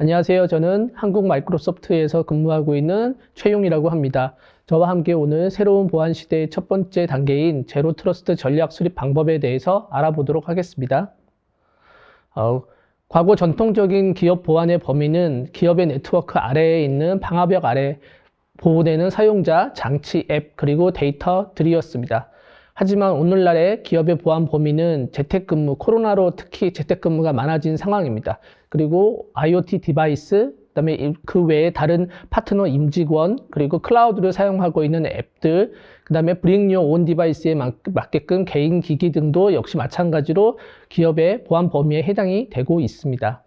안녕하세요. 저는 한국 마이크로소프트에서 근무하고 있는 최용이라고 합니다. 저와 함께 오늘 새로운 보안 시대의 첫 번째 단계인 제로 트러스트 전략 수립 방법에 대해서 알아보도록 하겠습니다. 어, 과거 전통적인 기업 보안의 범위는 기업의 네트워크 아래에 있는 방화벽 아래 보호되는 사용자, 장치, 앱, 그리고 데이터들이었습니다. 하지만 오늘날의 기업의 보안 범위는 재택근무, 코로나로 특히 재택근무가 많아진 상황입니다. 그리고 IoT 디바이스, 그다음에 그 외에 다른 파트너 임직원, 그리고 클라우드를 사용하고 있는 앱들, 그다음에 Your Own Device에 맞게끔 개인 기기 등도 역시 마찬가지로 기업의 보안 범위에 해당이 되고 있습니다.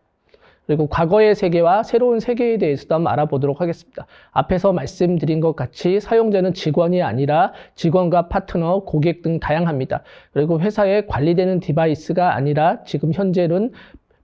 그리고 과거의 세계와 새로운 세계에 대해서도 한번 알아보도록 하겠습니다. 앞에서 말씀드린 것 같이 사용자는 직원이 아니라 직원과 파트너, 고객 등 다양합니다. 그리고 회사에 관리되는 디바이스가 아니라 지금 현재는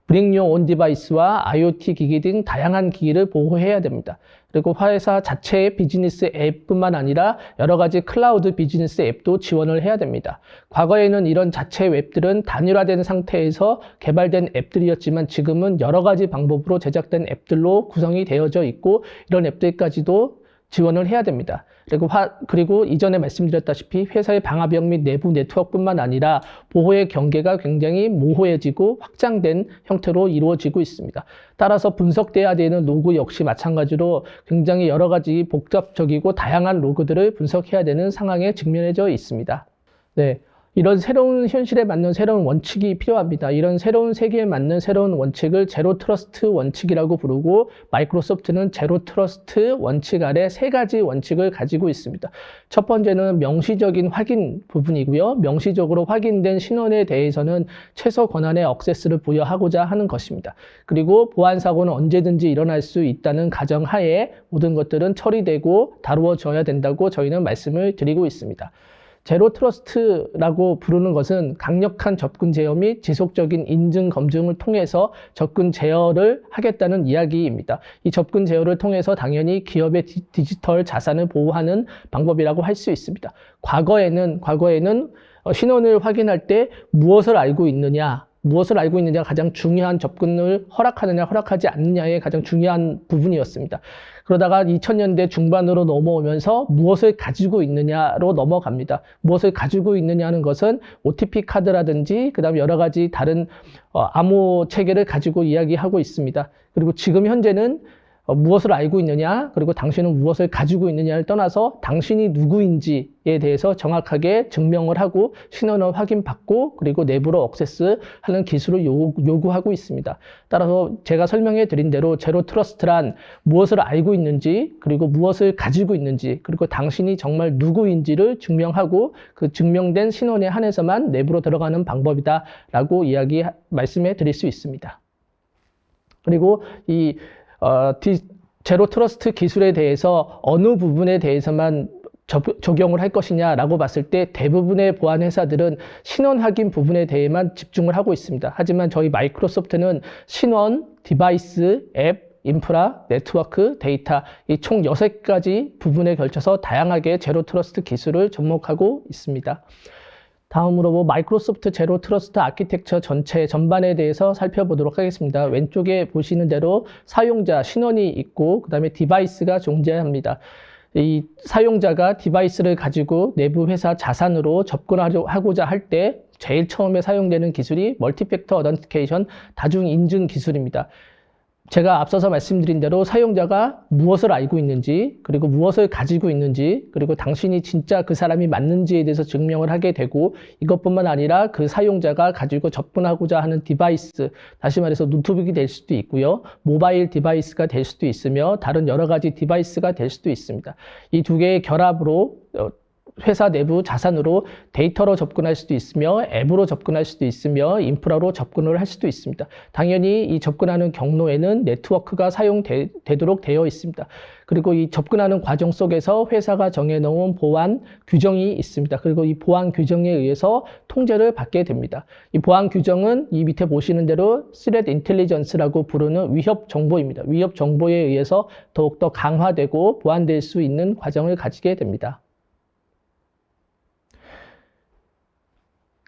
브링 용온 디바이스와 IoT 기기 등 다양한 기기를 보호해야 됩니다. 그리고 회사 자체의 비즈니스 앱뿐만 아니라 여러 가지 클라우드 비즈니스 앱도 지원을 해야 됩니다. 과거에는 이런 자체 웹들은 단일화된 상태에서 개발된 앱들이었지만 지금은 여러 가지 방법으로 제작된 앱들로 구성이 되어져 있고 이런 앱들까지도 지원을 해야 됩니다. 그리고 화, 그리고 이전에 말씀드렸다시피 회사의 방화벽 및 내부 네트워크뿐만 아니라 보호의 경계가 굉장히 모호해지고 확장된 형태로 이루어지고 있습니다. 따라서 분석돼야 되는 로그 역시 마찬가지로 굉장히 여러 가지 복잡적이고 다양한 로그들을 분석해야 되는 상황에 직면해져 있습니다. 네. 이런 새로운 현실에 맞는 새로운 원칙이 필요합니다. 이런 새로운 세계에 맞는 새로운 원칙을 제로 트러스트 원칙이라고 부르고 마이크로소프트는 제로 트러스트 원칙 아래 세 가지 원칙을 가지고 있습니다. 첫 번째는 명시적인 확인 부분이고요. 명시적으로 확인된 신원에 대해서는 최소 권한의 억세스를 부여하고자 하는 것입니다. 그리고 보안 사고는 언제든지 일어날 수 있다는 가정하에 모든 것들은 처리되고 다루어져야 된다고 저희는 말씀을 드리고 있습니다. 제로 트러스트라고 부르는 것은 강력한 접근 제어 및 지속적인 인증 검증을 통해서 접근 제어를 하겠다는 이야기입니다. 이 접근 제어를 통해서 당연히 기업의 디지털 자산을 보호하는 방법이라고 할 수 있습니다. 과거에는 과거에는 어, 신원을 확인할 때 무엇을 알고 있느냐 무엇을 알고 있느냐가 가장 중요한 접근을 허락하느냐 허락하지 않느냐의 가장 중요한 부분이었습니다. 그러다가 2000년대 중반으로 넘어오면서 무엇을 가지고 있느냐로 넘어갑니다. 무엇을 가지고 있느냐는 것은 OTP 카드라든지 그다음 여러 가지 다른 어, 암호 체계를 가지고 이야기하고 있습니다. 그리고 지금 현재는 어, 무엇을 알고 있느냐, 그리고 당신은 무엇을 가지고 있느냐를 떠나서 당신이 누구인지에 대해서 정확하게 증명을 하고 신원을 확인받고 그리고 내부로 억세스 하는 기술을 요구, 하고 있습니다. 따라서 제가 설명해 드린 대로 제로 트러스트란 무엇을 알고 있는지 그리고 무엇을 가지고 있는지 그리고 당신이 정말 누구인지를 증명하고 그 증명된 신원에 한해서만 내부로 들어가는 방법이다라고 이야기 말씀해 드릴 수 있습니다. 그리고 이 어, 디, 제로 트러스트 기술에 대해서 어느 부분에 대해서만 적용을 할 것이냐라고 봤을 때 대부분의 보안 회사들은 신원 확인 부분에 대해만 집중을 하고 있습니다. 하지만 저희 마이크로소프트는 신원, 디바이스, 앱, 인프라, 네트워크, 데이터 이 총 6가지 부분에 걸쳐서 다양하게 제로 트러스트 기술을 접목하고 있습니다. 다음으로 뭐 마이크로소프트 제로 트러스트 아키텍처 전체 전반에 대해서 살펴보도록 하겠습니다. 왼쪽에 보시는 대로 사용자 신원이 있고 그 다음에 디바이스가 존재합니다. 이 사용자가 디바이스를 가지고 내부 회사 자산으로 접근하고자 할 때 제일 처음에 사용되는 기술이 멀티팩터 어던티케이션 다중 인증 기술입니다. 제가 앞서서 말씀드린 대로 사용자가 무엇을 알고 있는지, 그리고 무엇을 가지고 있는지, 그리고 당신이 진짜 그 사람이 맞는지에 대해서 증명을 하게 되고, 이것뿐만 아니라 그 사용자가 가지고 접근하고자 하는 디바이스, 다시 말해서 노트북이 될 수도 있고요, 모바일 디바이스가 될 수도 있으며, 다른 여러 가지 디바이스가 될 수도 있습니다. 이 두 개의 결합으로 어, 회사 내부 자산으로 데이터로 접근할 수도 있으며 앱으로 접근할 수도 있으며 인프라로 접근을 할 수도 있습니다. 당연히 이 접근하는 경로에는 네트워크가 사용되도록 되어 있습니다. 그리고 이 접근하는 과정 속에서 회사가 정해놓은 보안 규정이 있습니다. 그리고 이 보안 규정에 의해서 통제를 받게 됩니다. 이 보안 규정은 이 밑에 보시는 대로 스레드 인텔리전스라고 부르는 위협 정보입니다. 위협 정보에 의해서 더욱더 강화되고 보완될 수 있는 과정을 가지게 됩니다.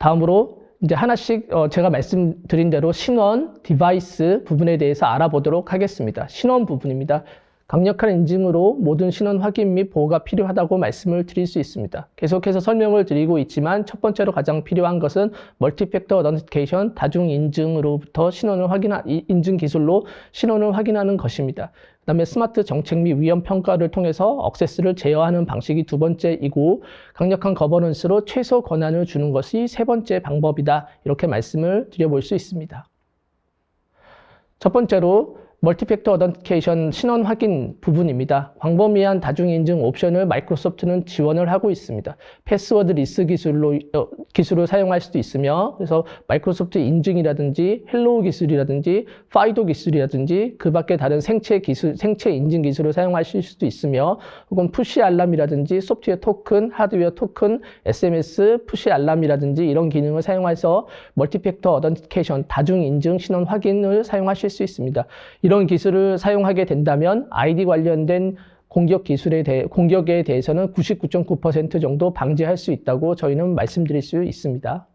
다음으로 이제 하나씩 어, 제가 말씀드린 대로 신원, 디바이스 부분에 대해서 알아보도록 하겠습니다. 신원 부분입니다. 강력한 인증으로 모든 신원 확인 및 보호가 필요하다고 말씀을 드릴 수 있습니다. 계속해서 설명을 드리고 있지만 첫 번째로 가장 필요한 것은 멀티팩터 어던티케이션 다중 인증으로부터 신원을 확인하 인증 기술로 신원을 확인하는 것입니다. 그다음에 스마트 정책 및 위험 평가를 통해서 억세스를 제어하는 방식이 두 번째이고 강력한 거버넌스로 최소 권한을 주는 것이 세 번째 방법이다. 이렇게 말씀을 드려볼 수 있습니다. 첫 번째로 멀티팩터 어던티케이션 신원 확인 부분입니다. 광범위한 다중인증 옵션을 마이크로소프트는 지원을 하고 있습니다. 패스워드 리스 기술로 어, 기술을 사용할 수도 있으며 그래서 마이크로소프트 인증이라든지 헬로우 기술이라든지 파이도 기술이라든지 그 밖에 다른 생체 기술, 생체 인증 기술을 사용하실 수도 있으며 혹은 푸시 알람이라든지 소프트웨어 토큰, 하드웨어 토큰, SMS 푸시 알람이라든지 이런 기능을 사용해서 멀티팩터 어던티케이션 다중 인증 신원 확인을 사용하실 수 있습니다. 이런 기술을 사용하게 된다면 아이디 관련된 공격 기술에 대해 공격에 대해서는 99.9% 정도 방지할 수 있다고 저희는 말씀드릴 수 있습니다.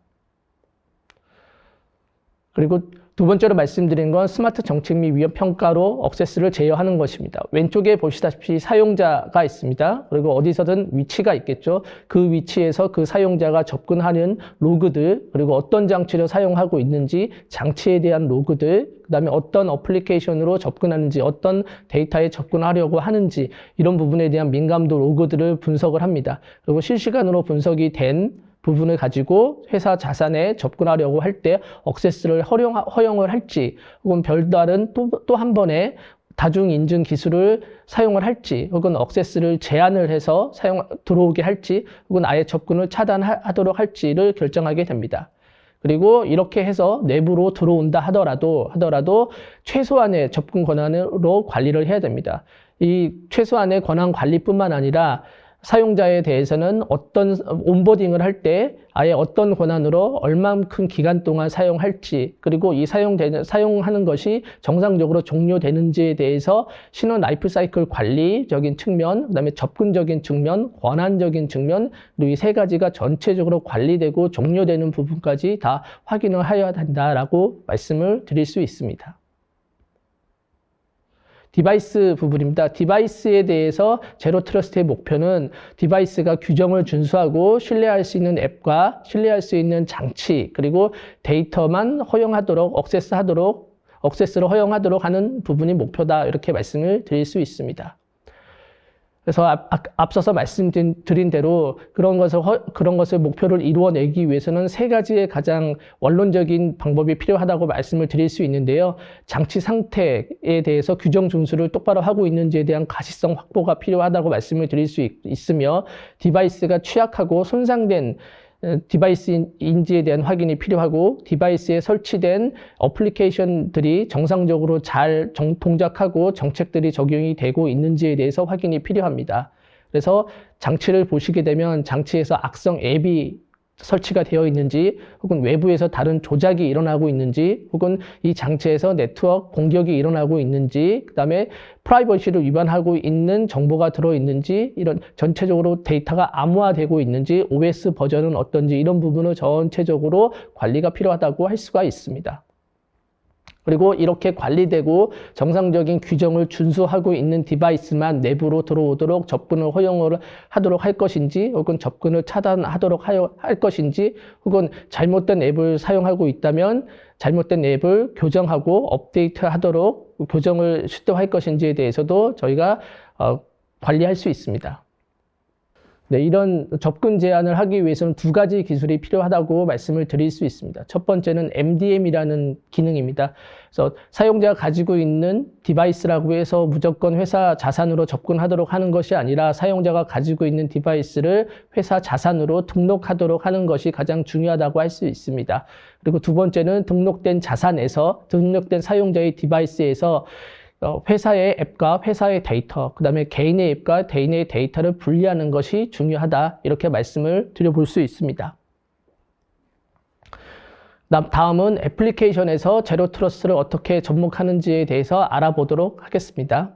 그리고 두 번째로 말씀드린 건 스마트 정책 및 위험 평가로 억세스를 제어하는 것입니다. 왼쪽에 보시다시피 사용자가 있습니다. 그리고 어디서든 위치가 있겠죠. 그 위치에서 그 사용자가 접근하는 로그들, 그리고 어떤 장치를 사용하고 있는지, 장치에 대한 로그들, 그 다음에 어떤 어플리케이션으로 접근하는지, 어떤 데이터에 접근하려고 하는지, 이런 부분에 대한 민감도 로그들을 분석을 합니다. 그리고 실시간으로 분석이 된 부분을 가지고 회사 자산에 접근하려고 할 때 억세스를 허용, 허용을 할지 혹은 별다른 또 또 한 번의 다중 인증 기술을 사용을 할지 혹은 억세스를 제한을 해서 사용 들어오게 할지 혹은 아예 접근을 차단하도록 할지를 결정하게 됩니다. 그리고 이렇게 해서 내부로 들어온다 하더라도 하더라도 최소한의 접근 권한으로 관리를 해야 됩니다. 이 최소한의 권한 관리뿐만 아니라 사용자에 대해서는 어떤 온보딩을 할 때 아예 어떤 권한으로 얼만큼 기간 동안 사용할지 그리고 이 사용되는 사용하는 것이 정상적으로 종료되는지에 대해서 신원 라이프 사이클 관리적인 측면, 그다음에 접근적인 측면, 권한적인 측면 그리고 이 세 가지가 전체적으로 관리되고 종료되는 부분까지 다 확인을 하여야 한다라고 말씀을 드릴 수 있습니다. 디바이스 부분입니다. 디바이스에 대해서 제로 트러스트의 목표는 디바이스가 규정을 준수하고 신뢰할 수 있는 앱과 신뢰할 수 있는 장치 그리고 데이터만 허용하도록 억세스하도록 억세스를 허용하도록 하는 부분이 목표다 이렇게 말씀을 드릴 수 있습니다. 그래서 앞, 서서 말씀드린 대로 그런 것을 그런 것을 목표를 이루어내기 위해서는 세 가지의 가장 원론적인 방법이 필요하다고 말씀을 드릴 수 있는데요. 장치 상태에 대해서 규정 준수를 똑바로 하고 있는지에 대한 가시성 확보가 필요하다고 말씀을 드릴 수 있, 있으며 디바이스가 취약하고 손상된 디바이스인지에 대한 확인이 필요하고 디바이스에 설치된 어플리케이션들이 정상적으로 잘 동작하고 정책들이 적용이 되고 있는지에 대해서 확인이 필요합니다. 그래서 장치를 보시게 되면 장치에서 악성 앱이 설치가 되어 있는지 혹은 외부에서 다른 조작이 일어나고 있는지 혹은 이 장치에서 네트워크 공격이 일어나고 있는지 그다음에 프라이버시를 위반하고 있는 정보가 들어 있는지 이런 전체적으로 데이터가 암호화되고 있는지 OS 버전은 어떤지 이런 부분을 전체적으로 관리가 필요하다고 할 수가 있습니다. 그리고 이렇게 관리되고 정상적인 규정을 준수하고 있는 디바이스만 내부로 들어오도록 접근을 허용을 하도록 할 것인지 혹은 접근을 차단하도록 할 것인지 혹은 잘못된 앱을 사용하고 있다면 잘못된 앱을 교정하고 업데이트하도록 교정을 시도할 것인지에 대해서도 저희가 어, 관리할 수 있습니다. 네, 이런 접근 제한을 하기 위해서는 두 가지 기술이 필요하다고 말씀을 드릴 수 있습니다. 첫 번째는 MDM이라는 기능입니다. 그래서 사용자가 가지고 있는 디바이스라고 해서 무조건 회사 자산으로 접근하도록 하는 것이 아니라 사용자가 가지고 있는 디바이스를 회사 자산으로 등록하도록 하는 것이 가장 중요하다고 할 수 있습니다. 그리고 두 번째는 등록된 자산에서 등록된 사용자의 디바이스에서 어, 회사의 앱과 회사의 데이터, 그 다음에 개인의 앱과 개인의 데이터를 분리하는 것이 중요하다. 이렇게 말씀을 드려볼 수 있습니다. 다음은 애플리케이션에서 제로 트러스를 어떻게 접목하는지에 대해서 알아보도록 하겠습니다.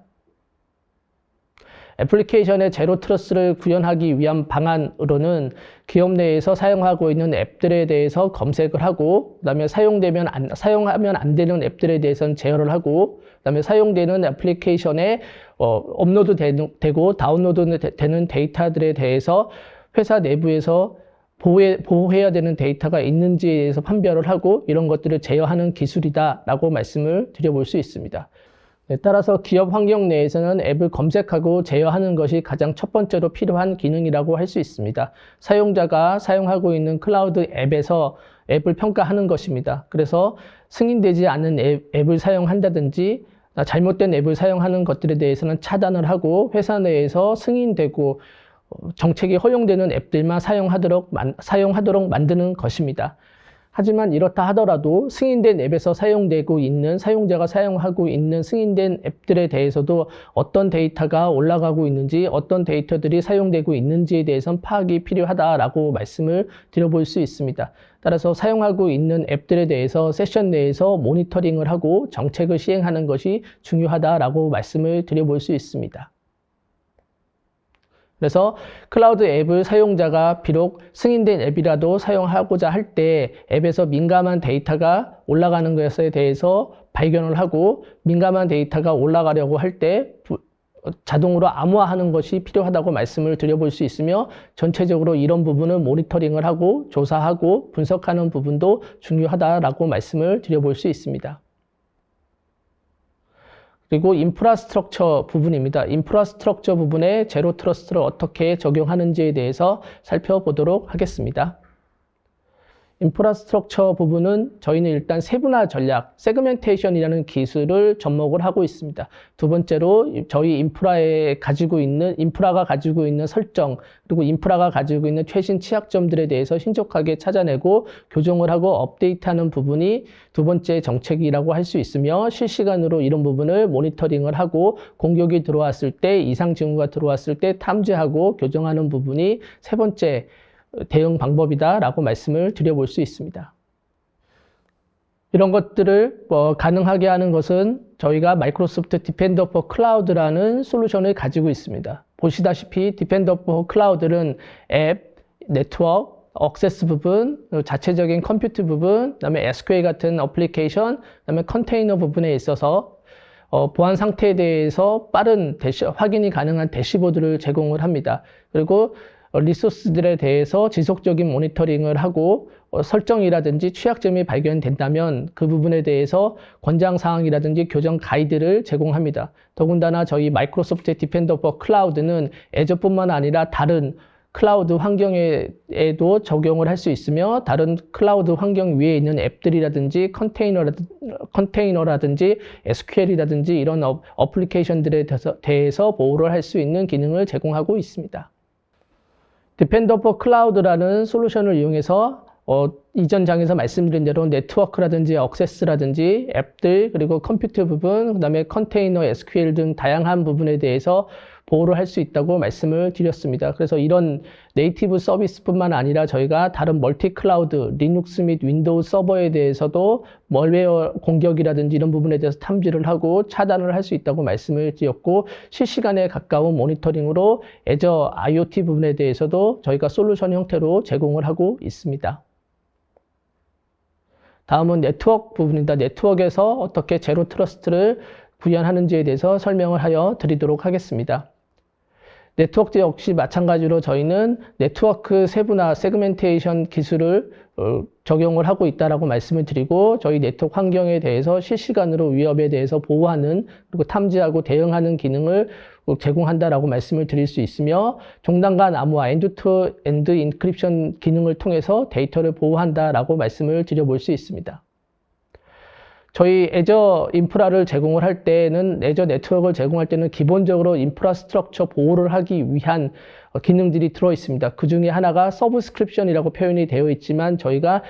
애플리케이션의 제로 트러스를 구현하기 위한 방안으로는 기업 내에서 사용하고 있는 앱들에 대해서 검색을 하고 그다음에 사용되면 안, 사용하면 안 되는 앱들에 대해서는 제어를 하고 그다음에 사용되는 애플리케이션에 어, 업로드 되고 다운로드 되는 데이터들에 대해서 회사 내부에서 보호해, 보호해야 되는 데이터가 있는지에 대해서 판별을 하고 이런 것들을 제어하는 기술이다라고 말씀을 드려볼 수 있습니다. 네, 따라서 기업 환경 내에서는 앱을 검색하고 제어하는 것이 가장 첫 번째로 필요한 기능이라고 할 수 있습니다. 사용자가 사용하고 있는 클라우드 앱에서 앱을 평가하는 것입니다. 그래서 승인되지 않은 앱, 앱을 사용한다든지 잘못된 앱을 사용하는 것들에 대해서는 차단을 하고 회사 내에서 승인되고 어, 정책이 허용되는 앱들만 사용하도록, 만, 사용하도록 만드는 것입니다. 하지만 이렇다 하더라도 승인된 앱에서 사용되고 있는 사용자가 사용하고 있는 승인된 앱들에 대해서도 어떤 데이터가 올라가고 있는지 어떤 데이터들이 사용되고 있는지에 대해서는 파악이 필요하다라고 말씀을 드려볼 수 있습니다. 따라서 사용하고 있는 앱들에 대해서 세션 내에서 모니터링을 하고 정책을 시행하는 것이 중요하다라고 말씀을 드려볼 수 있습니다. 그래서 클라우드 앱을 사용자가 비록 승인된 앱이라도 사용하고자 할 때 앱에서 민감한 데이터가 올라가는 것에 대해서 발견을 하고 민감한 데이터가 올라가려고 할 때 자동으로 암호화하는 것이 필요하다고 말씀을 드려볼 수 있으며 전체적으로 이런 부분을 모니터링을 하고 조사하고 분석하는 부분도 중요하다라고 말씀을 드려볼 수 있습니다. 그리고 인프라스트럭처 부분입니다. 인프라스트럭처 부분에 제로 트러스트를 어떻게 적용하는지에 대해서 살펴보도록 하겠습니다. 인프라스트럭처 부분은 저희는 일단 세분화 전략, 세그멘테이션이라는 기술을 접목을 하고 있습니다. 두 번째로 저희 인프라에 가지고 있는 인프라가 가지고 있는 설정 그리고 인프라가 가지고 있는 최신 취약점들에 대해서 신속하게 찾아내고 교정을 하고 업데이트하는 부분이 두 번째 정책이라고 할 수 있으며 실시간으로 이런 부분을 모니터링을 하고 공격이 들어왔을 때 이상 징후가 들어왔을 때 탐지하고 교정하는 부분이 세 번째 대응 방법이다라고 말씀을 드려볼 수 있습니다. 이런 것들을 뭐 가능하게 하는 것은 저희가 마이크로소프트 디펜더 포 클라우드라는 솔루션을 가지고 있습니다. 보시다시피 디펜더 포 클라우드는 앱, 네트워크, 억세스 부분, 자체적인 컴퓨트 부분, 그다음에 SQL 같은 어플리케이션, 그다음에 컨테이너 부분에 있어서 어, 보안 상태에 대해서 빠른 대시, 확인이 가능한 대시보드를 제공을 합니다. 그리고 어, 리소스들에 대해서 지속적인 모니터링을 하고 어, 설정이라든지 취약점이 발견된다면 그 부분에 대해서 권장 사항이라든지 교정 가이드를 제공합니다. 더군다나 저희 마이크로소프트 디펜더 포 클라우드는 애저뿐만 아니라 다른 클라우드 환경에도 적용을 할 수 있으며 다른 클라우드 환경 위에 있는 앱들이라든지 컨테이너라든지 SQL이라든지 이런 어, 어플리케이션들에 대해서 보호를 할 수 있는 기능을 제공하고 있습니다. 디펜더 포 클라우드라는 솔루션을 이용해서 어, 이전 장에서 말씀드린 대로 네트워크라든지 억세스라든지 앱들 그리고 컴퓨터 부분 그다음에 컨테이너 SQL 등 다양한 부분에 대해서 보호를 할 수 있다고 말씀을 드렸습니다. 그래서 이런 네이티브 서비스뿐만 아니라 저희가 다른 멀티 클라우드, 리눅스 및 윈도우 서버에 대해서도 멀웨어 공격이라든지 이런 부분에 대해서 탐지를 하고 차단을 할 수 있다고 말씀을 드렸고 실시간에 가까운 모니터링으로 애저 IoT 부분에 대해서도 저희가 솔루션 형태로 제공을 하고 있습니다. 다음은 네트워크 부분입니다. 네트워크에서 어떻게 제로 트러스트를 구현하는지에 대해서 설명을 하여 드리도록 하겠습니다. 네트워크 역시 마찬가지로 저희는 네트워크 세분화 세그멘테이션 기술을 어, 적용을 하고 있다라고 말씀을 드리고 저희 네트워크 환경에 대해서 실시간으로 위협에 대해서 보호하는 그리고 탐지하고 대응하는 기능을 제공한다라고 말씀을 드릴 수 있으며 종단 간 암호화 엔드 투 엔드 인크립션 기능을 통해서 데이터를 보호한다라고 말씀을 드려볼 수 있습니다. 저희 애저 인프라를 제공을 할 때는 애저 네트워크를 제공할 때는 기본적으로 인프라스트럭처 보호를 하기 위한 기능들이 들어 있습니다. 그 중에 하나가 서브스크립션이라고 표현이 되어 있지만 저희가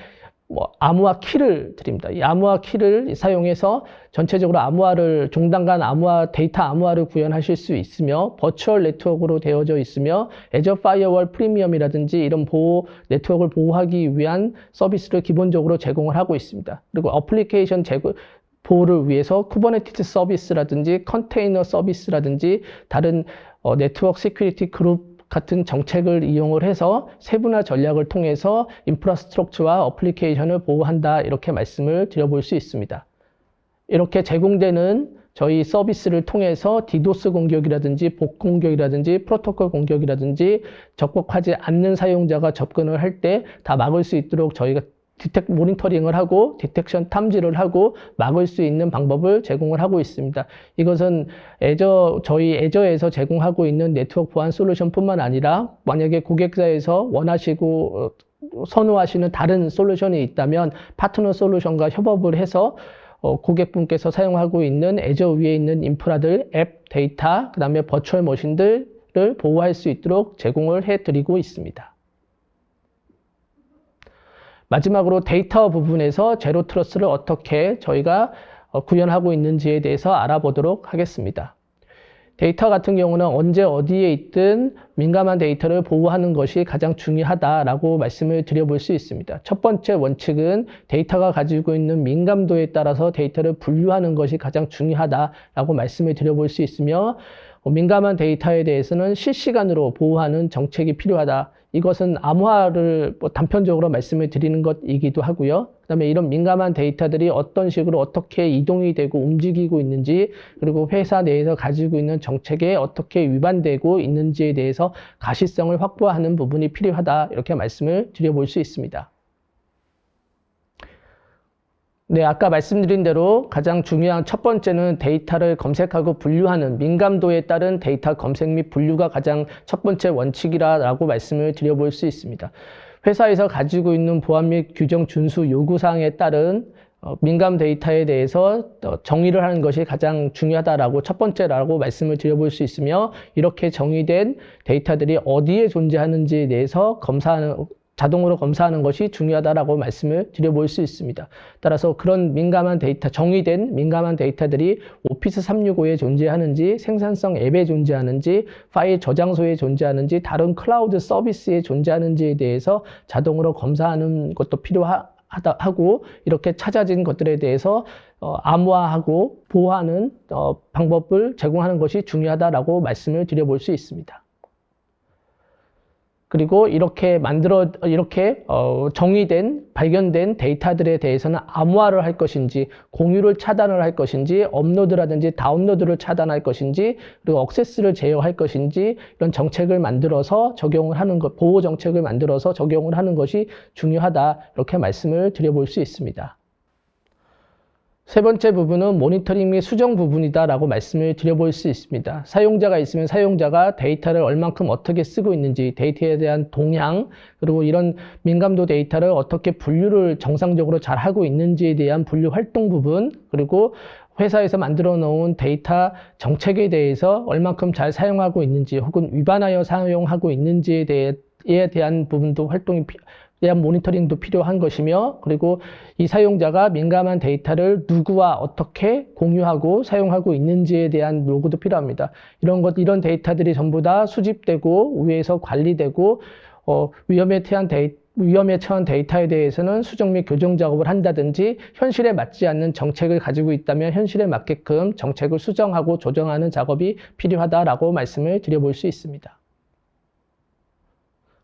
뭐 암호화 키를 드립니다. 이 암호화 키를 사용해서 전체적으로 암호화를 종단 간 암호화 데이터 암호화를 구현하실 수 있으며 버추얼 네트워크로 되어져 있으며 애저 파이어월 프리미엄이라든지 이런 보호 네트워크를 보호하기 위한 서비스를 기본적으로 제공을 하고 있습니다. 그리고 어플리케이션 제공 보호를 위해서 쿠버네티스 서비스라든지 컨테이너 서비스라든지 다른 어, 네트워크 시큐리티 그룹 같은 정책을 이용을 해서 세분화 전략을 통해서 인프라스트럭처와 어플리케이션을 보호한다 이렇게 말씀을 드려볼 수 있습니다. 이렇게 제공되는 저희 서비스를 통해서 디도스 공격이라든지 복 공격이라든지 프로토콜 공격이라든지 적법하지 않는 사용자가 접근을 할 때 다 막을 수 있도록 저희가 디텍 모니터링을 하고 디텍션 탐지를 하고 막을 수 있는 방법을 제공을 하고 있습니다. 이것은 애저 저희 애저에서 제공하고 있는 네트워크 보안 솔루션뿐만 아니라 만약에 고객사에서 원하시고 어, 선호하시는 다른 솔루션이 있다면 파트너 솔루션과 협업을 해서 어, 고객분께서 사용하고 있는 애저 위에 있는 인프라들, 앱, 데이터, 그 다음에 버추얼 머신들을 보호할 수 있도록 제공을 해드리고 있습니다. 마지막으로 데이터 부분에서 제로 트러스를 어떻게 저희가 어, 구현하고 있는지에 대해서 알아보도록 하겠습니다. 데이터 같은 경우는 언제 어디에 있든 민감한 데이터를 보호하는 것이 가장 중요하다라고 말씀을 드려볼 수 있습니다. 첫 번째 원칙은 데이터가 가지고 있는 민감도에 따라서 데이터를 분류하는 것이 가장 중요하다라고 말씀을 드려볼 수 있으며 어, 민감한 데이터에 대해서는 실시간으로 보호하는 정책이 필요하다. 이것은 암호화를 뭐 단편적으로 말씀을 드리는 것이기도 하고요. 그다음에 이런 민감한 데이터들이 어떤 식으로 어떻게 이동이 되고 움직이고 있는지 그리고 회사 내에서 가지고 있는 정책에 어떻게 위반되고 있는지에 대해서 가시성을 확보하는 부분이 필요하다 이렇게 말씀을 드려볼 수 있습니다. 네, 아까 말씀드린 대로 가장 중요한 첫 번째는 데이터를 검색하고 분류하는 민감도에 따른 데이터 검색 및 분류가 가장 첫 번째 원칙이라고 말씀을 드려볼 수 있습니다. 회사에서 가지고 있는 보안 및 규정 준수 요구 사항에 따른 어, 민감 데이터에 대해서 어, 정의를 하는 것이 가장 중요하다라고 첫 번째라고 말씀을 드려볼 수 있으며 이렇게 정의된 데이터들이 어디에 존재하는지에 대해서 검사하는 자동으로 검사하는 것이 중요하다라고 말씀을 드려볼 수 있습니다. 따라서 그런 민감한 데이터, 정의된 민감한 데이터들이 오피스 365에 존재하는지, 생산성 앱에 존재하는지, 파일 저장소에 존재하는지, 다른 클라우드 서비스에 존재하는지에 대해서 자동으로 검사하는 것도 필요하다 하고 이렇게 찾아진 것들에 대해서 어, 암호화하고 보호하는 어, 방법을 제공하는 것이 중요하다라고 말씀을 드려볼 수 있습니다. 그리고 이렇게 만들어 이렇게 어, 정의된 발견된 데이터들에 대해서는 암호화를 할 것인지 공유를 차단을 할 것인지 업로드라든지 다운로드를 차단할 것인지 그리고 억세스를 제어할 것인지 이런 정책을 만들어서 적용을 하는 것 보호 정책을 만들어서 적용을 하는 것이 중요하다 이렇게 말씀을 드려볼 수 있습니다. 세 번째 부분은 모니터링 및 수정 부분이다 라고 말씀을 드려볼 수 있습니다. 사용자가 있으면 사용자가 데이터를 얼만큼 어떻게 쓰고 있는지, 데이터에 대한 동향, 그리고 이런 민감도 데이터를 어떻게 분류를 정상적으로 잘 하고 있는지에 대한 분류 활동 부분, 그리고 회사에서 만들어 놓은 데이터 정책에 대해서 얼만큼 잘 사용하고 있는지 혹은 위반하여 사용하고 있는지에 대해 에 대한 부분도 활동이 대한 모니터링도 필요한 것이며 그리고 이 사용자가 민감한 데이터를 누구와 어떻게 공유하고 사용하고 있는지에 대한 요구도 필요합니다. 이런 것 이런 데이터들이 전부 다 수집되고 위에서 관리되고 어, 위험에 태한 데이 위험에 처한 데이터에 대해서는 수정 및 교정 작업을 한다든지 현실에 맞지 않는 정책을 가지고 있다면 현실에 맞게끔 정책을 수정하고 조정하는 작업이 필요하다라고 말씀을 드려볼 수 있습니다.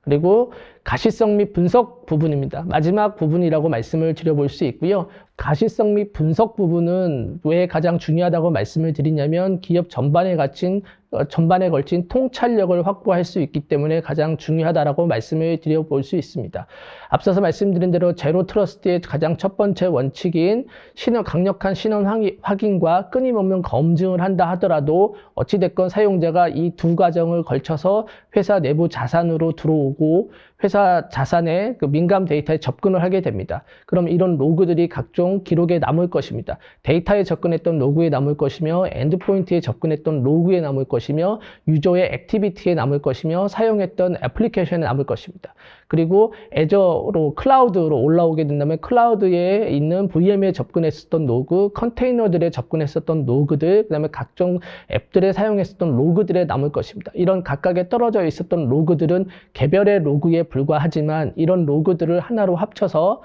그리고 가시성 및 분석 부분입니다. 마지막 부분이라고 말씀을 드려볼 수 있고요. 가시성 및 분석 부분은 왜 가장 중요하다고 말씀을 드리냐면 기업 전반에 갇힌 어, 전반에 걸친 통찰력을 확보할 수 있기 때문에 가장 중요하다라고 말씀을 드려볼 수 있습니다. 앞서서 말씀드린 대로 제로 트러스트의 가장 첫 번째 원칙인 신원 강력한 신원 확인과 끊임없는 검증을 한다 하더라도 어찌됐건 사용자가 이 두 과정을 걸쳐서 회사 내부 자산으로 들어오고 회사 자산의 그 민감 데이터에 접근을 하게 됩니다. 그럼 이런 로그들이 각종 기록에 남을 것입니다. 데이터에 접근했던 로그에 남을 것이며 엔드포인트에 접근했던 로그에 남을 것이며 유저의 액티비티에 남을 것이며 사용했던 애플리케이션에 남을 것입니다. 그리고 애저로 클라우드로 올라오게 된다면 클라우드에 있는 VM에 접근했었던 로그, 컨테이너들에 접근했었던 로그들, 그다음에 각종 앱들에 사용했었던 로그들에 남을 것입니다. 이런 각각에 떨어져 있었던 로그들은 개별의 로그에 불과하지만 이런 로그들을 하나로 합쳐서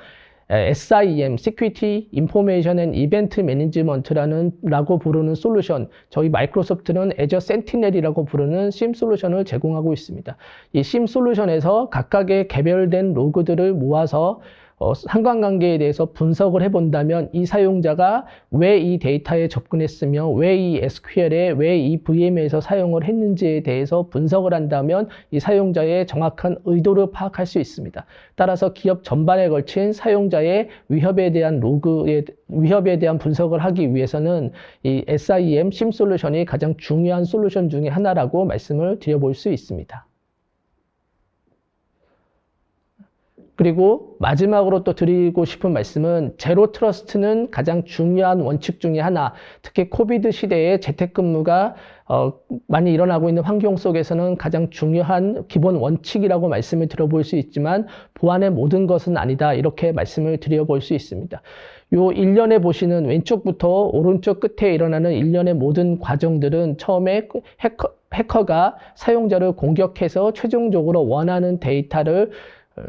SIM, Security Information and Event Management라는 라고 부르는 솔루션, 저희 마이크로소프트는 Azure Sentinel이라고 부르는 SIM 솔루션을 제공하고 있습니다. 이 SIM 솔루션에서 각각의 개별된 로그들을 모아서 어, 상관관계에 대해서 분석을 해본다면 이 사용자가 왜 이 데이터에 접근했으며 왜 이 SQL에 왜 이 VM에서 사용을 했는지에 대해서 분석을 한다면 이 사용자의 정확한 의도를 파악할 수 있습니다. 따라서 기업 전반에 걸친 사용자의 위협에 대한 로그에 위협에 대한 분석을 하기 위해서는 이 SIM SIM 솔루션이 가장 중요한 솔루션 중에 하나라고 말씀을 드려볼 수 있습니다. 그리고 마지막으로 또 드리고 싶은 말씀은 제로 트러스트는 가장 중요한 원칙 중에 하나, 특히 코비드 시대에 재택근무가 어, 많이 일어나고 있는 환경 속에서는 가장 중요한 기본 원칙이라고 말씀을 드려볼 수 있지만 보안의 모든 것은 아니다 이렇게 말씀을 드려볼 수 있습니다. 요 일련에 보시는 왼쪽부터 오른쪽 끝에 일어나는 일련의 모든 과정들은 처음에 해커, 해커가 사용자를 공격해서 최종적으로 원하는 데이터를 어,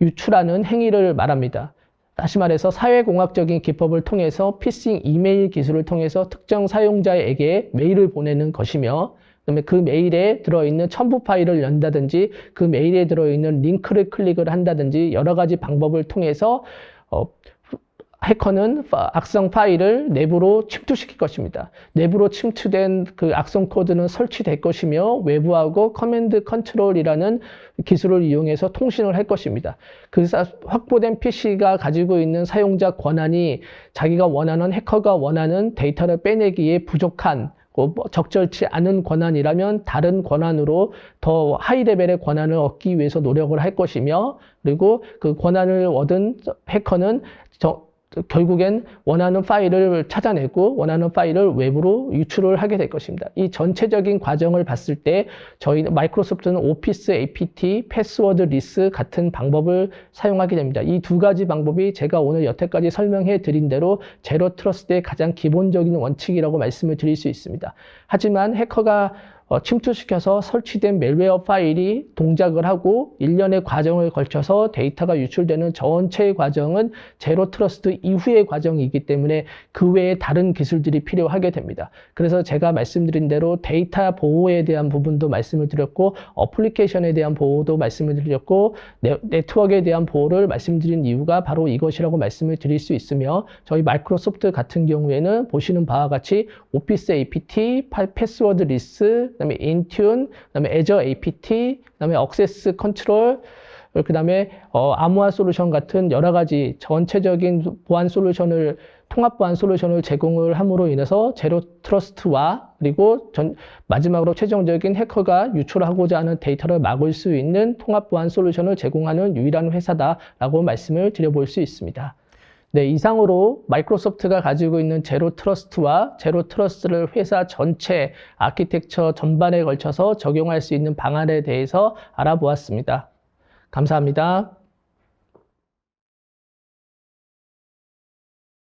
유출하는 행위를 말합니다. 다시 말해서 사회공학적인 기법을 통해서 피싱 이메일 기술을 통해서 특정 사용자에게 메일을 보내는 것이며 그다음에 그 메일에 들어있는 첨부 파일을 연다든지 그 메일에 들어있는 링크를 클릭을 한다든지 여러 가지 방법을 통해서 어, 해커는 악성 파일을 내부로 침투시킬 것입니다. 내부로 침투된 그 악성 코드는 설치될 것이며 외부하고 커맨드 컨트롤이라는 기술을 이용해서 통신을 할 것입니다. 그 확보된 PC가 가지고 있는 사용자 권한이 자기가 원하는 해커가 원하는 데이터를 빼내기에 부족한 뭐 적절치 않은 권한이라면 다른 권한으로 더 하이 레벨의 권한을 얻기 위해서 노력을 할 것이며 그리고 그 권한을 얻은 해커는 결국엔 원하는 파일을 찾아내고 원하는 파일을 외부로 유출을 하게 될 것입니다. 이 전체적인 과정을 봤을 때 저희 마이크로소프트는 오피스 APT, 패스워드 리스 같은 방법을 사용하게 됩니다. 이 두 가지 방법이 제가 오늘 여태까지 설명해 드린 대로 제로 트러스트의 가장 기본적인 원칙이라고 말씀을 드릴 수 있습니다. 하지만 해커가 어, 침투시켜서 설치된 멜웨어 파일이 동작을 하고 일련의 과정을 걸쳐서 데이터가 유출되는 전체의 과정은 제로 트러스트 이후의 과정이기 때문에 그 외에 다른 기술들이 필요하게 됩니다. 그래서 제가 말씀드린 대로 데이터 보호에 대한 부분도 말씀을 드렸고 어플리케이션에 대한 보호도 말씀을 드렸고 네, 네트워크에 대한 보호를 말씀드린 이유가 바로 이것이라고 말씀을 드릴 수 있으며 저희 마이크로소프트 같은 경우에는 보시는 바와 같이 오피스 APT, 패스워드 리스, 그다음에 인튠, 그다음에 Azure APT, 그다음에 액세스 컨트롤, 그다음에 어, 암호화 솔루션 같은 여러 가지 전체적인 보안 솔루션을 통합 보안 솔루션을 제공을 함으로 인해서 제로 트러스트와 그리고 전, 마지막으로 최종적인 해커가 유출하고자 하는 데이터를 막을 수 있는 통합 보안 솔루션을 제공하는 유일한 회사다라고 말씀을 드려볼 수 있습니다. 네, 이상으로 마이크로소프트가 가지고 있는 제로 트러스트와 제로 트러스트를 회사 전체 아키텍처 전반에 걸쳐서 적용할 수 있는 방안에 대해서 알아보았습니다. 감사합니다.